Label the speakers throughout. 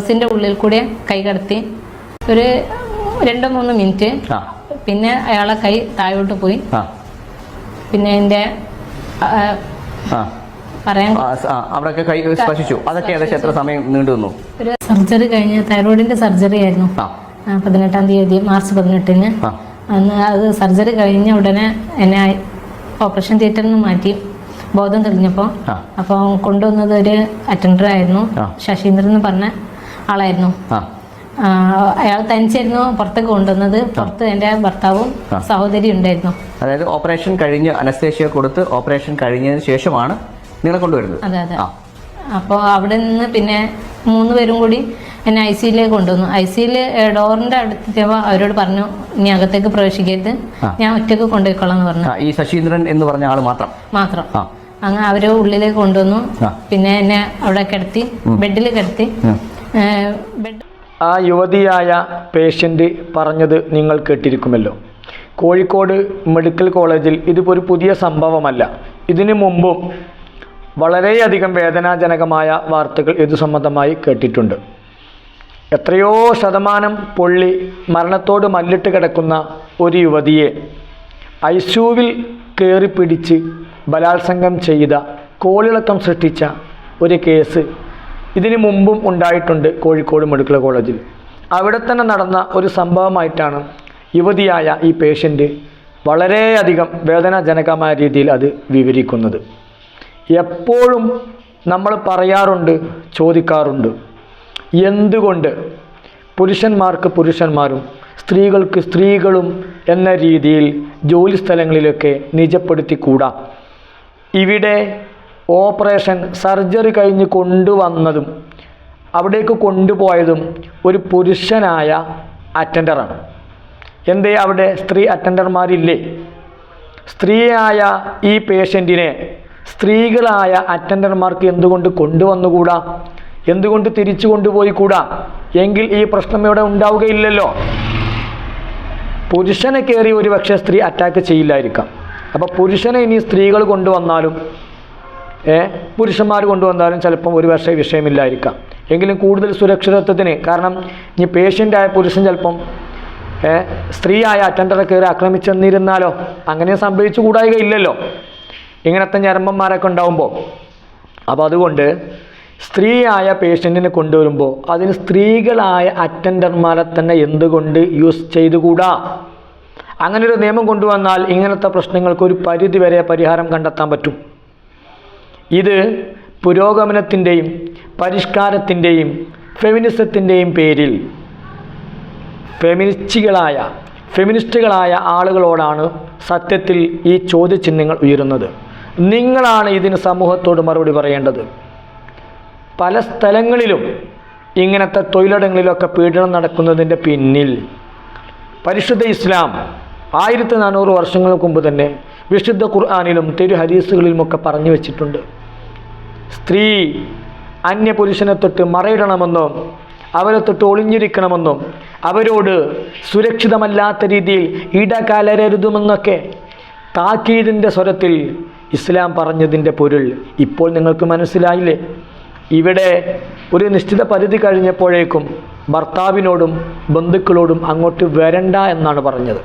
Speaker 1: ബസ്സിന്റെ ഉള്ളിൽ കൂടെ കൈ കടത്തി ഒരു രണ്ടോ മൂന്ന് മിനിറ്റ്. പിന്നെ അയാളെ കൈ താഴോട്ട് പോയി. പിന്നെ
Speaker 2: എന്റെ
Speaker 1: പറയാൻ
Speaker 2: അവിടെയൊക്കെ കൈ സ്പർശിച്ചു. അതൊക്കെ ഏകദേശം എത്ര സമയം നീണ്ടു നിന്നു?
Speaker 1: ഒരു സർജറി കഴിഞ്ഞ തൈറോയിഡിന്റെ സർജറി ആയിരുന്നു. പതിനെട്ടാം തീയതി മാർച്ച് പതിനെട്ടിന്. അന്ന് അത് സർജറി കഴിഞ്ഞ ഉടനെ എന്നെ ഓപ്പറേഷൻ തിയേറ്ററിൽ നിന്ന് മാറ്റി. ബോധം തെളിഞ്ഞപ്പോൾ
Speaker 2: അപ്പൊ
Speaker 1: അപ്പോൾ കൊണ്ടുവന്നത് ഒരു അറ്റൻഡർ ആയിരുന്നു. ശശീന്ദ്രൻ എന്ന് പറഞ്ഞ ആളായിരുന്നു. അയാൾ തനിച്ചായിരുന്നു പുറത്തേക്ക് കൊണ്ടുവന്നത്. പുറത്ത് എന്റെ ഭർത്താവും. സഹോദരി ഉണ്ടായിരുന്നു.
Speaker 2: അതായത് ഓപ്പറേഷൻ കഴിഞ്ഞ് അനസ്തേഷ്യ കൊടുത്ത് ഓപ്പറേഷൻ കഴിഞ്ഞതിന് ശേഷമാണ് നിങ്ങളെ കൊണ്ടുവരുന്നത്.
Speaker 1: അതെ അതെ. അപ്പോൾ അവിടെ നിന്ന് പിന്നെ മൂന്ന് പേരും കൂടി എന്നെ ഐ സിയിലേക്ക് കൊണ്ടുവന്നു. ഐ സിയിൽ ഡോറിന്റെ അടുത്തെത്തിയപ്പോൾ അവരോട് പറഞ്ഞു ഇനി അകത്തേക്ക് പ്രവേശിക്കരുത്. ഞാൻ ഒറ്റയ്ക്ക് കൊണ്ടുപോയിക്കോളാം എന്ന് പറഞ്ഞു.
Speaker 2: ഈ ശശീന്ദ്രൻ എന്ന് പറഞ്ഞ ആൾ മാത്രം?
Speaker 1: മാത്രം.
Speaker 2: അങ്ങനെ
Speaker 1: അങ്ങ് അവരെ ഉള്ളിലേക്ക് കൊണ്ടുവന്നു. പിന്നെ എന്നെ അവിടെ കിടത്തി ബെഡിൽ കിടത്തി.
Speaker 3: ആ യുവതിയായ പേഷ്യന്റ് പറഞ്ഞത് നിങ്ങൾ കേട്ടിരിക്കുമല്ലോ. കോഴിക്കോട് മെഡിക്കൽ കോളേജിൽ ഇതിപ്പോൾ ഒരു പുതിയ സംഭവമല്ല. ഇതിനു മുമ്പും വളരെയധികം വേദനാജനകമായ വാർത്തകൾ ഇതു സംബന്ധമായി കേട്ടിട്ടുണ്ട്. എത്രയോ ശതമാനം പൊള്ളി മരണത്തോട് മല്ലിട്ട് കിടക്കുന്ന ഒരു യുവതിയെ ഐസ്യൂവിൽ കയറി പിടിച്ച് ബലാത്സംഗം ചെയ്ത കോളിളക്കം സൃഷ്ടിച്ച ഒരു കേസ് ഇതിനു മുമ്പും ഉണ്ടായിട്ടുണ്ട് കോഴിക്കോട് മെഡിക്കൽ കോളേജിൽ. അവിടെ തന്നെ നടന്ന ഒരു സംഭവമായിട്ടാണ് യുവതിയായ ഈ പേഷ്യന്റ് വളരെയധികം വേദനാജനകമായ രീതിയിൽ അത് വിവരിക്കുന്നത്. എപ്പോഴും നമ്മൾ പറയാറുണ്ട് ചോദിക്കാറുണ്ട്. എന്തുകൊണ്ട് പുരുഷന്മാർക്ക് പുരുഷന്മാരും സ്ത്രീകൾക്ക് സ്ത്രീകളും എന്ന രീതിയിൽ ജോലി സ്ഥലങ്ങളിലൊക്കെ നിജപ്പെടുത്തിക്കൂടാ? ഇവിടെ ഓപ്പറേഷൻ സർജറി കഴിഞ്ഞ് കൊണ്ടുവന്നതും അവിടേക്ക് കൊണ്ടുപോയതും ഒരു പുരുഷനായ അറ്റൻഡറാണ്. എന്തേ അവിടെ സ്ത്രീ അറ്റൻഡർമാരില്ലേ? സ്ത്രീയായ ഈ പേഷ്യന്റിനെ സ്ത്രീകളായ അറ്റൻഡർമാർക്ക് എന്തുകൊണ്ട് കൊണ്ടുവന്നുകൂടാ? എന്തുകൊണ്ട് തിരിച്ചു കൊണ്ടുപോയി കൂടാ എങ്കിൽ ഈ പ്രശ്നം ഇവിടെ ഉണ്ടാവുകയില്ലല്ലോ. പുരുഷനെ കയറി ഒരു പക്ഷേ സ്ത്രീ അറ്റാക്ക് ചെയ്യില്ലായിരിക്കാം. അപ്പോൾ പുരുഷനെ ഇനി സ്ത്രീകൾ കൊണ്ടുവന്നാലും പുരുഷന്മാർ കൊണ്ടുവന്നാലും ചിലപ്പം ഒരു വർഷം വിഷയമില്ലായിരിക്കാം. എങ്കിലും കൂടുതൽ സുരക്ഷിതത്വത്തിന് കാരണം ഇനി പേഷ്യന്റായ പുരുഷൻ ചിലപ്പം സ്ത്രീയായ അറ്റൻഡറെ കയറി ആക്രമിച്ചെന്നിരുന്നാലോ അങ്ങനെ സംഭവിച്ചു കൂടായികയില്ലല്ലോ. ഇങ്ങനത്തെ ഞരമ്പന്മാരൊക്കെ ഉണ്ടാവുമ്പോൾ അപ്പോൾ അതുകൊണ്ട് സ്ത്രീയായ പേഷ്യന്റിനെ കൊണ്ടുവരുമ്പോൾ അതിന് സ്ത്രീകളായ അറ്റൻഡർമാരെ തന്നെ എന്തുകൊണ്ട് യൂസ് ചെയ്തുകൂടാ? അങ്ങനെ ഒരു നിയമം കൊണ്ടുവന്നാൽ ഇങ്ങനത്തെ പ്രശ്നങ്ങൾക്ക് ഒരു പരിധി വരെ പരിഹാരം കണ്ടെത്താൻ പറ്റും. ഇത് പുരോഗമനത്തിന്റെയും പരിഷ്കാരത്തിന്റെയും ഫെമിനിസത്തിന്റെയും പേരിൽ ഫെമിനിസ്റ്റുകളായ ഫെമിനിസ്റ്റുകളായ ആളുകളോടാണ് സത്യത്തിൽ ഈ ചോദ്യചിഹ്നങ്ങൾ ഉയരുന്നത്. നിങ്ങളാണ് ഇതിന് സമൂഹത്തോട് മറുപടി പറയേണ്ടത്. പല സ്ഥലങ്ങളിലും ഇങ്ങനത്തെ തൊഴിലിടങ്ങളിലൊക്കെ പീഡനം നടക്കുന്നതിന്റെ പിന്നിൽ പരിശുദ്ധ ഇസ്ലാം ആയിരത്തി നാനൂറ് വർഷങ്ങൾക്ക് മുമ്പ് തന്നെ വിശുദ്ധ ഖുർആാനിലും തിരു ഹരീസുകളിലുമൊക്കെ പറഞ്ഞു വെച്ചിട്ടുണ്ട്. സ്ത്രീ അന്യപുരുഷനെ തൊട്ട് മറയിടണമെന്നും അവരെ തൊട്ട് ഒളിഞ്ഞിരിക്കണമെന്നും അവരോട് സുരക്ഷിതമല്ലാത്ത രീതിയിൽ ഇടകലരരുതുമെന്നൊക്കെ താക്കീതിന്റെ സ്വരത്തിൽ ഇസ്ലാം പറഞ്ഞതിന്റെ പൊരുൾ ഇപ്പോൾ നിങ്ങൾക്ക് മനസ്സിലായില്ലേ? ഇവിടെ ഒരു നിശ്ചിത പരിധി കഴിഞ്ഞപ്പോഴേക്കും ഭർത്താവിനോടും ബന്ധുക്കളോടും അങ്ങോട്ട് വരണ്ട എന്നാണ് പറഞ്ഞത്.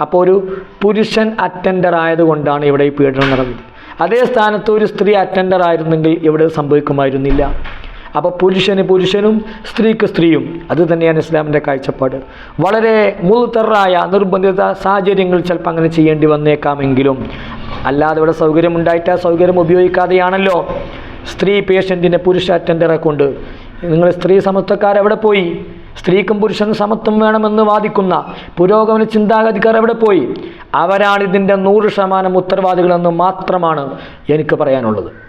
Speaker 3: അപ്പോൾ ഒരു പുരുഷൻ അറ്റൻഡർ ആയതുകൊണ്ടാണ് ഇവിടെ ഈ പീഡനം നടന്നത്. അതേ സ്ഥാനത്ത് ഒരു സ്ത്രീ അറ്റൻഡർ ആയിരുന്നെങ്കിൽ ഇവിടെ സംഭവിക്കുമായിരുന്നില്ല. അപ്പോൾ പുരുഷന് പുരുഷനും സ്ത്രീക്ക് സ്ത്രീയും. അത് തന്നെയാണ് ഇസ്ലാമിന്റെ കാഴ്ചപ്പാട്. വളരെ മുൾത്തറായ നിർബന്ധിത സാഹചര്യങ്ങൾ ചിലപ്പോൾ അങ്ങനെ ചെയ്യേണ്ടി വന്നേക്കാമെങ്കിലും. അല്ലാതെ ഇവിടെ സൗകര്യം ഉണ്ടായിട്ട് ആ സൗകര്യം ഉപയോഗിക്കാതെയാണല്ലോ സ്ത്രീ പേഷ്യന്റിനെ പുരുഷ അറ്റൻഡറെ കൊണ്ട്. നിങ്ങൾ സ്ത്രീ സമത്വക്കാരെവിടെ പോയി? സ്ത്രീക്കും പുരുഷനും സമത്വം വേണമെന്ന് വാദിക്കുന്ന പുരോഗമന ചിന്താഗതിക്കാർ എവിടെ പോയി? അവരാണ് ഇതിന്റെ നൂറ് ശതമാനം ഉത്തരവാദികളെന്ന് മാത്രമാണ് എനിക്ക് പറയാനുള്ളത്.